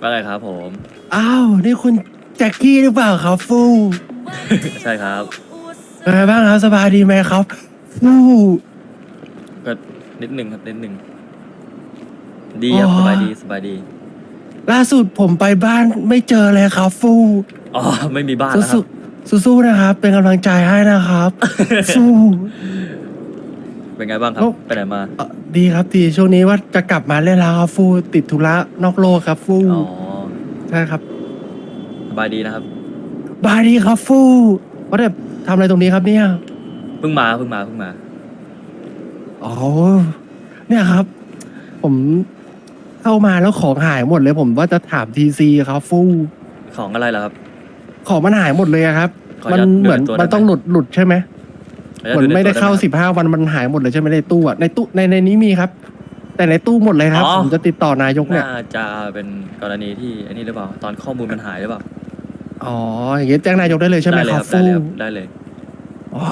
ว่าไงครับผม อ้าว นี่คุณแจ็คกี้หรือเปล่าครับฟูใช่ครับ เป็นไงบ้างครับสบายดีไหมครับ ฟูก็นิดหนึ่งครับนิดหนึ่งดีครับสบายดีสบายดี ล่าสุดผมไปบ้านไม่เจอเลยครับ ฟูอ๋อไม่มีบ้านแล้วครัสู้บๆสู้ๆนะครับ เป็นกำลังใจให้นะครับฟู เป็นไงบ้างครับ โอ้ ไปไหนมาเอ่อดีครับดีช่วงนี้ว่าจะกลับมาเล่นแล้วครับฟูติดธุระนอกโลกครับฟูอ๋อใช่ครับสบายดีนะครับบายดีครับฟูว่าแต่ทำอะไรตรงนี้ครับเนี่ยเพิ่งมาเพิ่งมาเพิ่งมาอ๋อเนี่ยครับ ผมเข้ามาแล้วของหายหมดเลย ผมว่าจะถามทีซีครับฟูของอะไรล่ะครับ ของมันหายหมดเลยอะครับ ขออมันนุญาตเหมือนดูในตัวได้ไหม มันต้องหลุดหลุดใช่ไหม ขออเหมืญาตอนไม่ได้ตัวเข้าหสิบห้าวันมันหายหมดเลยใช่ไหมในตู้อะในตู้ในในนี้มีครับ แต่ในตู้หมดเลยครับอ๋อ ผมจะติดต่อนายกเนี่ย น่าจะเป็นกรณีที่อันนี้หรือเปล่า ตอนข้อมูลมันหายหรือเปล่าอ๋ออย่างงี้แจ้งนายกได้เลยใช่ไหมได้เลยคครัรับบได้ฟูเลยครับได้เลยอ๋อ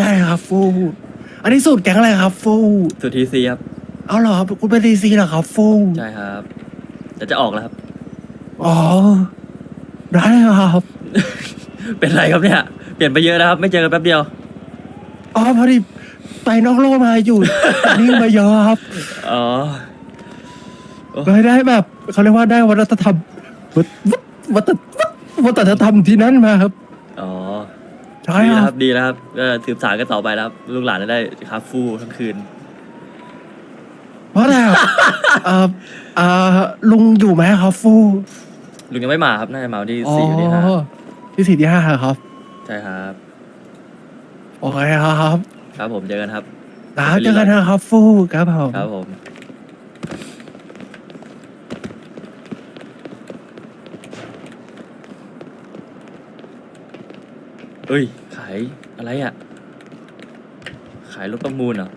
ได้ครับฟู อันนี้สูตรแก๊งอะไรครับฟูสุทีซีครับเอาเหรอครับคุณเป็นทีซีเหรอครับฟูใช่ครับจะจะออกแล้วครับ อ๋อได้ครับ เป็นไรครับเนี่ย เปลี่ยนไปเยอะนะครับ ไม่เจอกันแป๊บเดียว อ๋อพอดีไปนอกโลกมาอยู่ นี่มาเยอะครับอ๋อ เลยได้แบบเขาเรียกว่าได้วัฒนธรรมวัฒวัฒวัฒนธรรมที่นั่นมาครับอ๋อ ใช่ดีคนะรัครับ บดีนะครับก็สืบสานกันต่อไปนะครับลูกหลานจะได้คาฟูทั้งคืน เพราะแต่เอ่อเอ่อลุงอยู่ไหมครับฟูลุงยังไม่มาครับ น่าจะมาวันที่อ๋อสี่วันที่ห้าที่สี่ที่ห้าครับ ใช่ครับ โอเคครับครับผมเจอกันครับแล้วเจอกันนะครับฟูครับผมครับผมเอ้ย ขายอะไรอะ ขายรถประมูลเหรอ